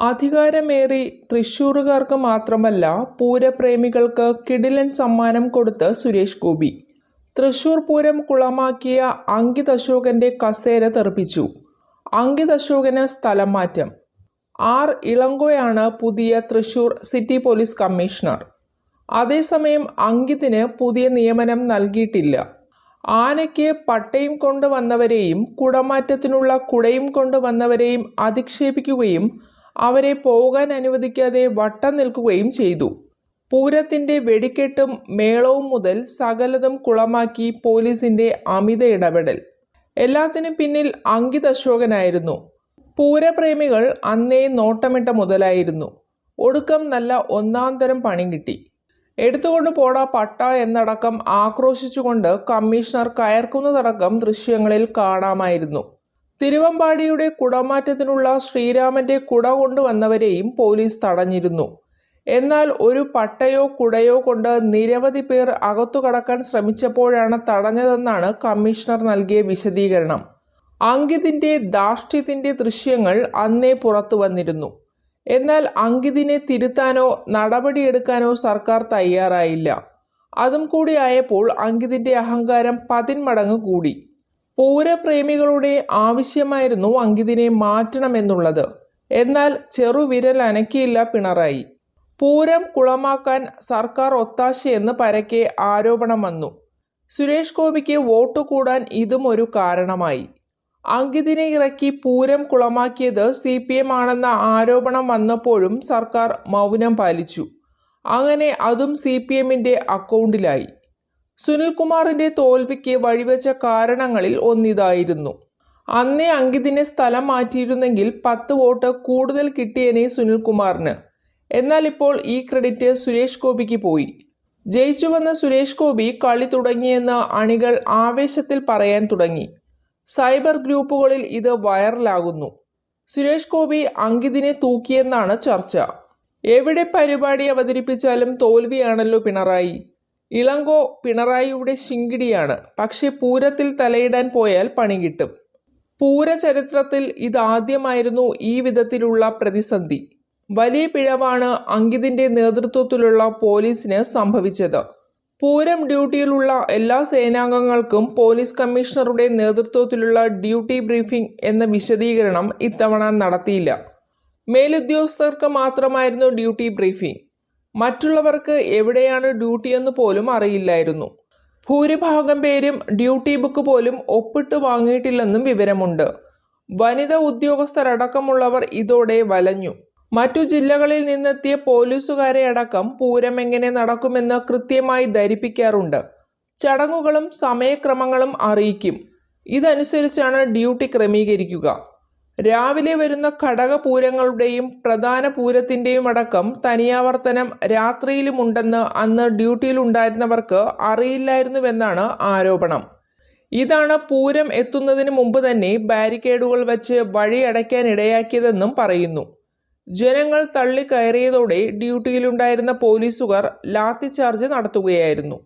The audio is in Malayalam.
അധികാരമേറി തൃശ്ശൂറുകാർക്ക് മാത്രമല്ല പൂരപ്രേമികൾക്ക് കിടിലൻ സമ്മാനം കൊടുത്ത് സുരേഷ് ഗോപി. തൃശൂർ പൂരം കുളമാക്കിയ അങ്കിത് അശോകന്റെ കസേര തെറിപ്പിച്ചു. അങ്കിത് അശോകന് സ്ഥലം മാറ്റം. ആർ. ഇളങ്കോയാണ് പുതിയ തൃശൂർ സിറ്റി പോലീസ് കമ്മീഷണർ. അതേസമയം അങ്കിതിന് പുതിയ നിയമനം നൽകിയിട്ടില്ല. ആനയ്ക്ക് പട്ടയും കൊണ്ടുവന്നവരെയും കുടമാറ്റത്തിനുള്ള കുടയും കൊണ്ടുവന്നവരെയും അധിക്ഷേപിക്കുകയും അവരെ പോകാൻ അനുവദിക്കാതെ വട്ടം നിൽക്കുകയും ചെയ്തു. പൂരത്തിന്റെ വെടിക്കെട്ടും മേളവും മുതൽ സകലതും കുളമാക്കി പോലീസിന്റെ അമിത ഇടപെടൽ. എല്ലാത്തിനും പിന്നിൽ അങ്കിത് അശോകനായിരുന്നു. പൂരപ്രേമികൾ അന്നേ നോട്ടമിട്ട മുതലായിരുന്നു. ഒടുക്കം നല്ല ഒന്നാം തരം പണി കിട്ടി. എടുത്തുകൊണ്ട് പോടാ പട്ട എന്നടക്കം ആക്രോശിച്ചുകൊണ്ട് കമ്മീഷണർ കയർക്കുന്നതടക്കം ദൃശ്യങ്ങളിൽ കാണാമായിരുന്നു. തിരുവമ്പാടിയുടെ കുടമാറ്റത്തിനുള്ള ശ്രീരാമന്റെ കുട കൊണ്ടുവന്നവരെയും പോലീസ് തടഞ്ഞിരുന്നു. എന്നാൽ ഒരു പട്ടയോ കുടയോ കൊണ്ട് നിരവധി പേർ അകത്തു കടക്കാൻ ശ്രമിച്ചപ്പോഴാണ് തടഞ്ഞതെന്നാണ് കമ്മീഷണർ നൽകിയ വിശദീകരണം. അങ്കിതിന്റെ ധാർഷ്ട്യത്തിന്റെ ദൃശ്യങ്ങൾ അന്നേ പുറത്തു വന്നിരുന്നു. എന്നാൽ അങ്കിതിനെ തിരുത്താനോ നടപടിയെടുക്കാനോ സർക്കാർ തയ്യാറായില്ല. അതും കൂടി ആയപ്പോൾ അങ്കിതിന്റെ അഹങ്കാരം പതിന്മടങ്ങ് കൂടി. പൂരപ്രേമികളുടെ ആവശ്യമായിരുന്നു അങ്കിതിനെ മാറ്റണമെന്നുള്ളത്. എന്നാൽ ചെറുവിരൽ അനക്കിയില്ല പിണറായി. പൂരം കുളമാക്കാൻ സർക്കാർ ഒത്താശയെന്ന് പരക്കെ ആരോപണം വന്നു. സുരേഷ് ഗോപിക്ക് വോട്ട് കൂടാൻ ഇതും ഒരു കാരണമായി. അങ്കിതിനെ ഇറക്കി പൂരം കുളമാക്കിയത് സി പി എം ആണെന്ന ആരോപണം വന്നപ്പോഴും സർക്കാർ മൗനം പാലിച്ചു. അങ്ങനെ അതും സി പി എമ്മിന്റെ അക്കൗണ്ടിലായി. സുനിൽകുമാറിന്റെ തോൽവിക്ക് വഴിവെച്ച കാരണങ്ങളിൽ ഒന്നിതായിരുന്നു. അന്നേ അങ്കിതിനെ സ്ഥലം മാറ്റിയിരുന്നെങ്കിൽ പത്ത് വോട്ട് കൂടുതൽ കിട്ടിയനെ സുനിൽകുമാറിന്. എന്നാൽ ഇപ്പോൾ ഈ ക്രെഡിറ്റ് സുരേഷ് ഗോപിക്ക് പോയി. ജയിച്ചു വന്ന സുരേഷ് ഗോപി കളി തുടങ്ങിയെന്ന് അണികൾ ആവേശത്തിൽ പറയാൻ തുടങ്ങി. സൈബർ ഗ്രൂപ്പുകളിൽ ഇത് വൈറലാകുന്നു. സുരേഷ് ഗോപി അങ്കിതിനെ തൂക്കിയെന്നാണ് ചർച്ച. എവിടെ പരിപാടി അവതരിപ്പിച്ചാലും തോൽവിയാണല്ലോ പിണറായി. ഇളങ്കോ പിണറായിയുടെ ശിങ്കിടിയാണ്. പക്ഷെ പൂരത്തിൽ തലയിടാൻ പോയാൽ പണി കിട്ടും. പൂരചരിത്രത്തിൽ ഇതാദ്യമായിരുന്നു ഈ വിധത്തിലുള്ള പ്രതിസന്ധി. വലിയ പിഴവാണ് അങ്കിതിന്റെ നേതൃത്വത്തിലുള്ള പോലീസിന് സംഭവിച്ചത്. പൂരം ഡ്യൂട്ടിയിലുള്ള എല്ലാ സേനാംഗങ്ങൾക്കും പോലീസ് കമ്മീഷണറുടെ നേതൃത്വത്തിലുള്ള ഡ്യൂട്ടി ബ്രീഫിംഗ് എന്ന വിശദീകരണം ഇത്തവണ നടത്തിയില്ല. മേലുദ്യോഗസ്ഥർക്ക് മാത്രമായിരുന്നു ഡ്യൂട്ടി ബ്രീഫിംഗ്. മറ്റുള്ളവർക്ക് എവിടെയാണ് ഡ്യൂട്ടി എന്ന് പോലും അറിയില്ലായിരുന്നു. ഭൂരിഭാഗം പേരും ഡ്യൂട്ടി ബുക്ക് പോലും ഒപ്പിട്ട് വാങ്ങിയിട്ടില്ലെന്നും വിവരമുണ്ട്. വനിതാ ഉദ്യോഗസ്ഥരടക്കമുള്ളവർ ഇതോടെ വലഞ്ഞു. മറ്റു ജില്ലകളിൽ നിന്നെത്തിയ പോലീസുകാരെ അടക്കം പൂരം എങ്ങനെ നടക്കുമെന്ന് കൃത്യമായി ധരിപ്പിക്കാറുണ്ട്. ചടങ്ങുകളും സമയക്രമങ്ങളും അറിയിക്കും. ഇതനുസരിച്ചാണ് ഡ്യൂട്ടി ക്രമീകരിക്കുക. രാവിലെ വരുന്ന ഘടകപൂരങ്ങളുടെയും പ്രധാന പൂരത്തിന്റെയും അടക്കം തനിയാവർത്തനം രാത്രിയിലുമുണ്ടെന്ന് അന്ന് ഡ്യൂട്ടിയിലുണ്ടായിരുന്നവർക്ക് അറിയില്ലായിരുന്നുവെന്നാണ് ആരോപണം. ഇതാണ് പൂരം എത്തുന്നതിന് മുമ്പ് തന്നെ ബാരിക്കേഡുകൾ വച്ച് വഴി അടയ്ക്കാൻ ഇടയാക്കിയതെന്നും പറയുന്നു. ജനങ്ങൾ തള്ളിക്കയറിയതോടെ ഡ്യൂട്ടിയിലുണ്ടായിരുന്ന പോലീസുകാർ ലാത്തിചാർജ് നടത്തുകയായിരുന്നു.